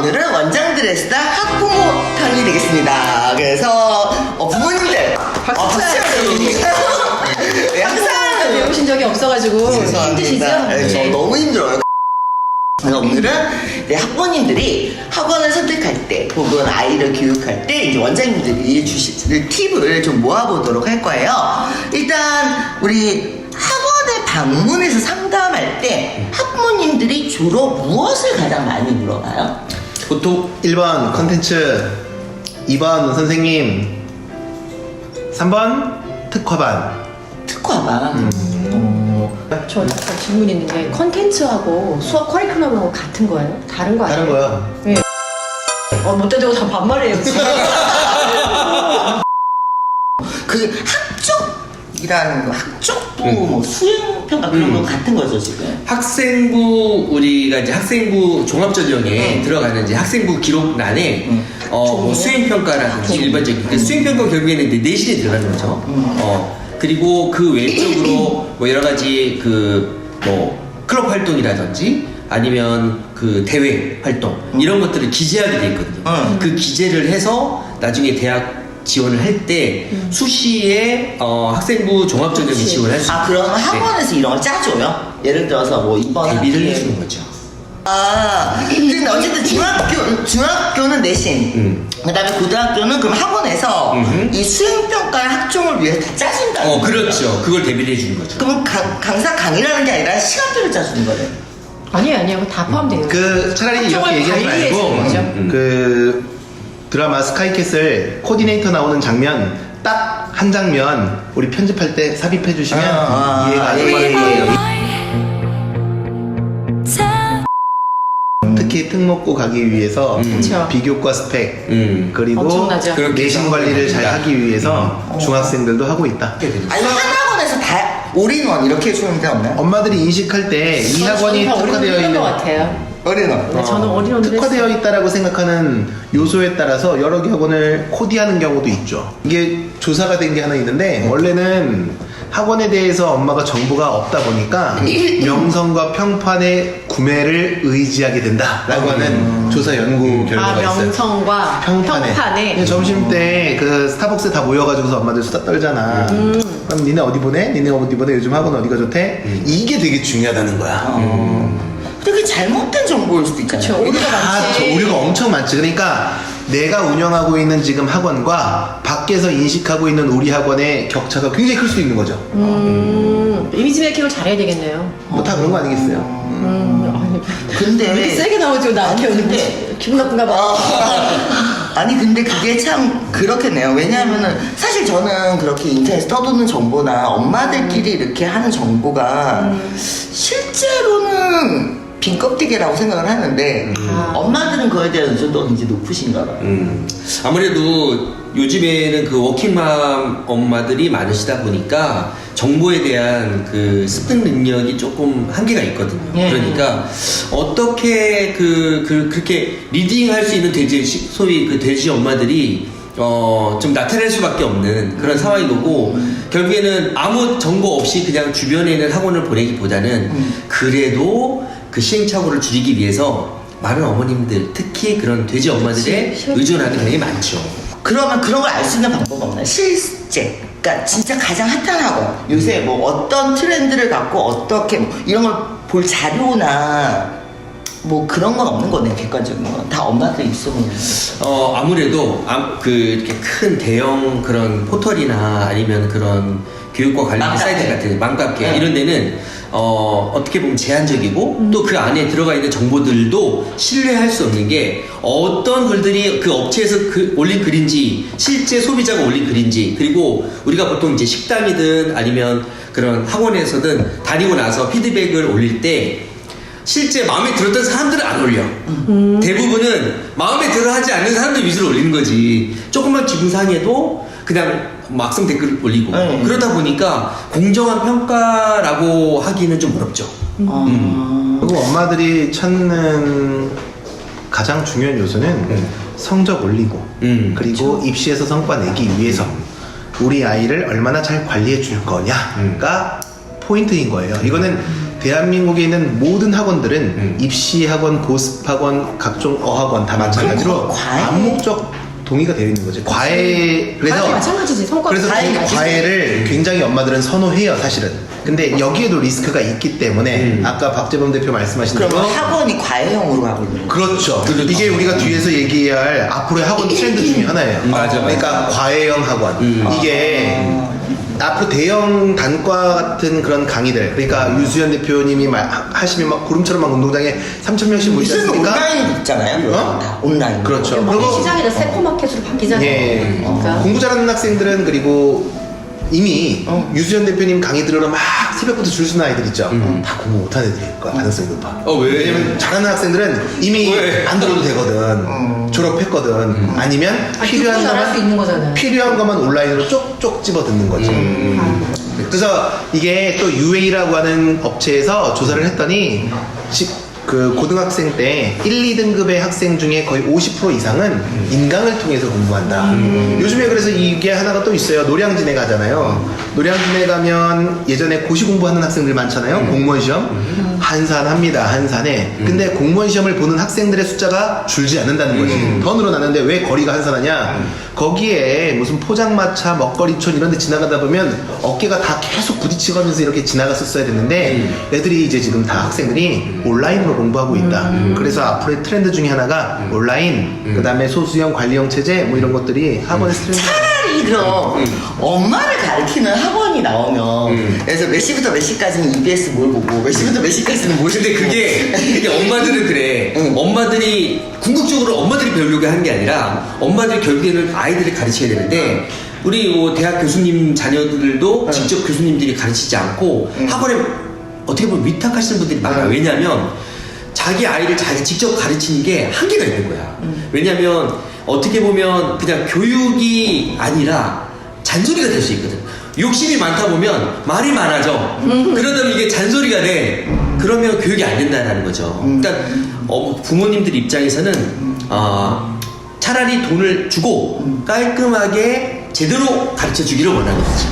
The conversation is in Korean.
오늘은 원장들의 스타 학부모 편이 되겠습니다. 그래서 어, 부모님들 박수 어, 박수 쳐야죠. 네, 항상 배우신 적이 없어가지고 힘드시죠? 네, 저 네. 너무 힘들어요. 그래서 오늘은 이제 학부모님들이 학원을 선택할 때 혹은 아이를 교육할 때 이제 원장님들이 주실 팁을 좀 모아보도록 할 거예요. 일단 우리 학원에 방문해서 상담할 때 학부모님들이 주로 무엇을 가장 많이 물어봐요? 보통 1번 컨텐츠 2번 선생님 3번 특화반 특화반. 어, 저 약간 질문 있는데 컨텐츠하고 수업 커리큘럼하고 같은 거예요? 다른 거 아니에요? 다른 거야 어, 못 대고 다 반말이에요 지금. 그 학적 이라는 거, 학적도 뭐 수행평가 그런 거 같은 거죠 지금. 학생부 우리가 이제 학생부 종합전형에 음. 들어가는 이제 학생부 기록란에 음. 어, 뭐 수행평가라든지 일반적인 그 수행평가 결국에는 이제 내신이 들어가는 거죠. 음. 어 그리고 그 외적으로 뭐 여러 가지 그 뭐 클럽 활동이라든지 아니면 그 대회 활동 이런 것들을 기재하게 돼 있거든요. 음. 그 기재를 해서 나중에 대학 지원을 할 때 수시에 어, 학생부 종합전형에 그치. 지원할 수 아 그러면 학원에서 이런 걸 짜줘요? 예를 들어서 뭐 이번 대비를 학기에 해주는 거죠. 아 근데 어쨌든 중학교 중학교는 내신 음. 그 다음에 고등학교는 그럼 학원에서 음흠. 이 수행평가의 학종을 위해서 다 짜준다. 어, 그렇죠. 그걸 대비를 해주는 거죠. 그럼 강, 강사 강의라는 게 아니라 시간표를 짜주는 거네. 아니에요 아니에요 다 포함돼요. 그 차라리 이렇게 얘기하지 관리해 말고 주는 거죠. 음. 그 드라마 스카이캐슬 코디네이터 나오는 장면 딱 한 장면 우리 편집할 때 삽입해 주시면 아, 이해가 예, 안 예, 가요 예. 특히 특목고 가기 위해서 음. 그쵸. 비교과 스펙 음. 그리고 엄청나죠. 그렇게 내신 해서 관리를 잘 합니다. 하기 위해서 중학생들도 하고 있다. 한 학원에서 다 올인원 이렇게 해주는 데 없나요? 엄마들이 인식할 때 이 학원이 저는 다 특화되어 있는 것 같아요. 올인원. 네, 저는 어린이원들 특화되어 있다라고 생각하는 요소에 따라서 여러 개 학원을 코디하는 경우도 있죠. 이게 조사가 된 게 하나 있는데 원래는 학원에 대해서 엄마가 정보가 없다 보니까 명성과 평판의 구매를 의지하게 된다라고 하는 조사 연구 아 결과가 있어요. 명성과 평판에. 평판에 그냥 점심 때 그 스타벅스 다 모여가지고서 엄마들 수다 떨잖아. 음. 그럼 니네 어디 보내? 니네 어디 보내? 요즘 학원 어디가 좋대? 이게 되게 중요하다는 거야. 어. 근데 그게 잘못된 정보일 수도 있잖아요. 그쵸. 오류가 아, 많지. 저 오류가 엄청 많지. 그러니까 내가 운영하고 있는 지금 학원과 밖에서 인식하고 있는 우리 학원의 격차가 굉장히 클수 있는 거죠. 음, 이미지 메이킹을 잘해야 되겠네요. 뭐 다 그런 거 아니겠어요? 음, 아니, 근데 왜 이렇게 세게 나오죠 나한테 오는데 근데- 기분 나쁜가 봐. 아, 아니 근데 그게 참 그렇겠네요. 왜냐하면은 사실 저는 그렇게 인터넷에 떠도는 정보나 엄마들끼리 이렇게 하는 정보가 실제로는 빈 껍데기라고 생각을 하는데 아. 엄마들은 그거에 대한 의존도가 굉장히 높으신가 봐요. 음, 아무래도 요즘에는 그 워킹맘 엄마들이 많으시다 보니까 정보에 대한 그 습득 능력이 조금 한계가 있거든요. 예. 그러니까 어떻게 그, 그 그렇게 리딩 할 수 있는 돼지 시- 소위 그 돼지 엄마들이 어, 좀 나타낼 수밖에 없는 그런 상황인 거고, 결국에는 아무 정보 없이 그냥 주변에 있는 학원을 보내기보다는 음. 그래도 그 시행착오를 줄이기 위해서 많은 어머님들, 특히 그런 돼지 엄마들의 그치, 의존하는 경향이 많죠. 그러면 그런 걸 알 수 있는 방법 없나요? 실제. 그러니까 진짜 가장 핫한 학원. 요새 뭐 어떤 트렌드를 갖고 어떻게 뭐 이런 걸 볼 자료나 뭐 그런 건 없는 거네요. 객관적인 건. 다 엄마들이 있어보는 거. 어, 아무래도, 아, 그, 이렇게 큰 대형 그런 포털이나 아니면 그런 교육과 관련 맘카페. 사이트 같은 맘카페 네. 이런 데는 어, 어떻게 보면 제한적이고 또그 안에 들어가 있는 정보들도 신뢰할 수 없는 게 어떤 글들이 그 업체에서 그 올린 글인지 실제 소비자가 올린 글인지 그리고 우리가 보통 이제 식당이든 아니면 그런 학원에서든 다니고 나서 피드백을 올릴 때 실제 마음에 들었던 사람들은 안 올려. 대부분은 마음에 들어 하지 않는 사람들 위주로 올리는 거지. 조금만 기분 상해도 그냥 막상 댓글 올리고. 네. 그러다 보니까 공정한 평가라고 하기는 좀 어렵죠. 아. 그리고 엄마들이 찾는 가장 중요한 요소는 음. 성적 올리고 음, 그리고 입시에서 성과 내기 위해서 우리 아이를 얼마나 잘 관리해 줄 거냐가 포인트인 거예요. 이거는 대한민국에 있는 모든 학원들은 음. 입시 학원, 고습 학원, 각종 어학원 다 마찬가지로 과외? 암묵적 동의가 되어 있는 거죠. 과외 그래서 과외 마찬가지지 성과 그래서 과외. 과외를 굉장히 엄마들은 선호해요, 사실은. 근데 여기에도 리스크가 있기 때문에 음. 아까 박재범 대표 말씀하신 대로 그러면 학원이 과외형으로 가고 있는 거예요. 그렇죠. 그렇죠. 이게 우리가 뒤에서 얘기해야 할 앞으로의 학원 트렌드 중에 하나예요. 음, 맞아, 맞아. 그러니까 과외형 학원. 음. 이게 앞으로 대형 단과 같은 그런 강의들. 그러니까 유수연 대표님이 말, 하시면 막 구름처럼 막 운동장에 3천 명씩 모이지 않습니까? 온라인 있잖아요. 어? 다 온라인. 그렇죠. 막 그리고 시장에서 새코마 켓으로 바뀌잖아요. 예. 그러니까 공부 잘하는 학생들은 그리고 이미 어. 유수연 대표님 강의 들으러 막 새벽부터 줄 서는 아이들 있죠. 음. 다 공부 못하는 애들일 거야. 가능성이 높아. 어, 왜? 왜냐면 잘하는 학생들은 이미 왜? 안 들어도 되거든. 졸업했거든. 아니면 아, 필요한 듣고 잘할 수 있는 거잖아요. 필요한 것만 온라인으로 쪽쪽 집어 듣는 거지. 음. 그래서 이게 또 UA라고 하는 업체에서 조사를 했더니 시- 그 고등학생 때 1, 2등급의 학생 중에 거의 50% 이상은 인강을 통해서 공부한다. 요즘에 그래서 이게 하나가 또 있어요. 노량진에 가잖아요. 노량진에 가면 예전에 고시 공부하는 학생들 많잖아요. 공무원 시험. 한산합니다. 한산해. 근데 공무원 시험을 보는 학생들의 숫자가 줄지 않는다는 거지. 더 늘어나는데 왜 거리가 한산하냐? 거기에 무슨 포장마차, 먹거리촌 이런 데 지나가다 보면 어깨가 다 계속 부딪히면서 이렇게 지나갔었어야 됐는데 애들이 이제 지금 다 학생들이 온라인으로 공부하고 있다. 그래서 앞으로의 트렌드 중에 하나가 온라인, 그 다음에 소수형 관리형 체제 뭐 이런 것들이 학원에서 트렌드. 차라리 그럼 엄마를 가르치는 학원이 나오면 음. 그래서 몇 시부터 몇 시까지는 EBS 뭘 보고 몇 시부터 몇 시까지는 뭘 근데 보고. 그게, 그게 엄마들은 그래. 응. 엄마들이, 궁극적으로 엄마들이 배우려고 한게 아니라, 엄마들이 결국에는 아이들을 가르쳐야 되는데, 우리 뭐 대학 교수님 자녀들도 응. 직접 교수님들이 가르치지 않고, 응. 학원에 어떻게 보면 위탁하시는 분들이 많아요. 응. 왜냐면, 자기 아이를 자기 직접 가르치는 게 한계가 있는 거야. 왜냐면, 어떻게 보면 그냥 교육이 아니라 잔소리가 될 수 있거든. 욕심이 많다 보면 말이 많아져. 그러다 보면 이게 잔소리가 돼. 그러면 교육이 안 된다는 거죠. 그러니까 어, 부모님들 입장에서는 어, 차라리 돈을 주고 깔끔하게 제대로 가르쳐 주기를 원하는 거죠.